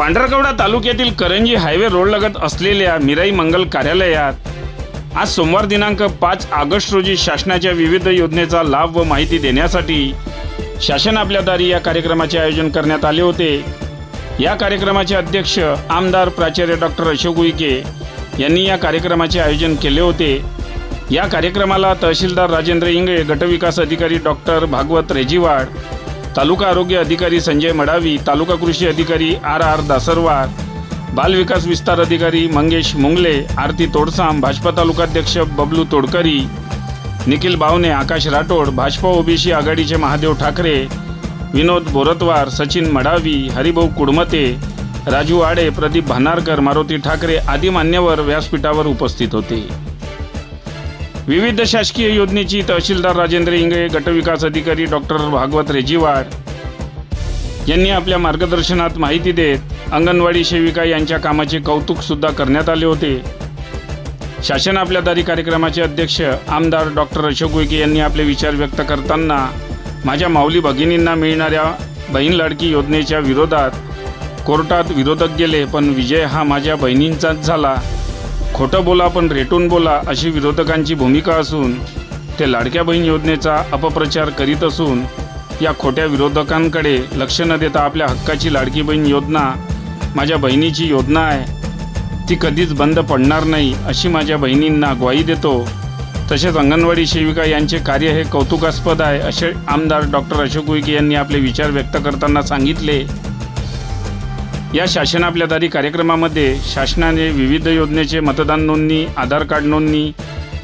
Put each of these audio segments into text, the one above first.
पांढरकवडा तालुक्यातील करंजी हायवे रोडलगत असलेल्या मिराई मंगल कार्यालयात आज सोमवार दिनांक पाच ऑगस्ट रोजी शासनाच्या विविध योजनेचा लाभ व माहिती देण्यासाठी शासन आपल्या दारी या कार्यक्रमाचे आयोजन करण्यात आले होते. या कार्यक्रमाचे अध्यक्ष आमदार प्राचार्य डॉक्टर अशोक उईके यांनी या कार्यक्रमाचे आयोजन केले होते. या कार्यक्रमाला तहसीलदार राजेंद्र इंगळे गटविकास अधिकारी डॉक्टर भागवत रेजीवाड तालुका आरोग्य अधिकारी संजय मडावी तालुका कृषी अधिकारी आर आर दासरवार बालविकास विस्तार अधिकारी मंगेश मुंगले आरती तोडसाम भाजपा तालुकाध्यक्ष बबलू तोडकरी निखिल बावने आकाश राठोड भाजपा ओबीसी आघाडीचे महादेव ठाकरे विनोद बोरतवार सचिन मडावी हरिभाऊ कुडमते राजू आडे प्रदीप भानारकर मारुती ठाकरे आदी मान्यवर व्यासपीठावर उपस्थित होते. विविध शासकीय योजनेची तहसीलदार राजेंद्र इंगळे गटविकास अधिकारी डॉक्टर भागवत रेजीवाड यांनी आपल्या मार्गदर्शनात माहिती देत अंगणवाडी सेविका यांच्या कामाचे कौतुकसुद्धा करण्यात आले होते. शासन आपल्या दारी कार्यक्रमाचे अध्यक्ष आमदार डॉक्टर अशोक उईके यांनी आपले विचार व्यक्त करताना माझ्या माऊली भगिनींना मिळणाऱ्या बहीण लाडकी योजनेच्या विरोधात कोर्टात विरोधक गेले पण विजय हा माझ्या बहिणींचाच झाला. खोटं बोला पण रेटून बोला अशी विरोधकांची भूमिका असून ते लाडक्या बहीण योजनेचा अपप्रचार करीत असून या खोट्या विरोधकांकडे लक्ष न देता आपल्या हक्काची लाडकी बहीण योजना माझ्या बहिणीची योजना आहे ती कधीच बंद पडणार नाही अशी माझ्या बहिणींना ग्वाही देतो. तसेच अंगणवाडी सेविका यांचे कार्य हे कौतुकास्पद आहे असे आमदार डॉक्टर अशोक उईके यांनी आपले विचार व्यक्त करताना सांगितले. या शासन आपल्या दारी कार्यक्रमामध्ये शासनाने विविध योजनेचे मतदान नोंदणी आधार कार्ड नोंदणी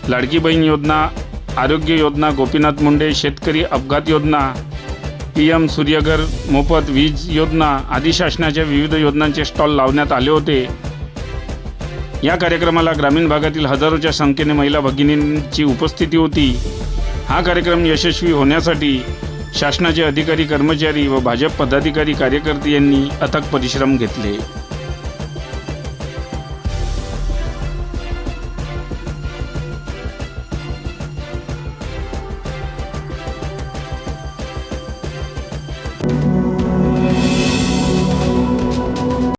लाडकी बहीण योजना आरोग्य योजना गोपीनाथ मुंडे शेतकरी अपघात योजना पी एम सूर्यघर मोफत वीज योजना आदी शासनाच्या विविध योजनांचे स्टॉल लावण्यात आले होते. या कार्यक्रमाला ग्रामीण भागातील हजारोच्या संख्येने महिला भगिनींची उपस्थिती होती. हा कार्यक्रम यशस्वी होण्यासाठी शासनाचे अधिकारी कर्मचारी व भाजप पदाधिकारी कार्यकर्ते यांनी अथक परिश्रम घेतले.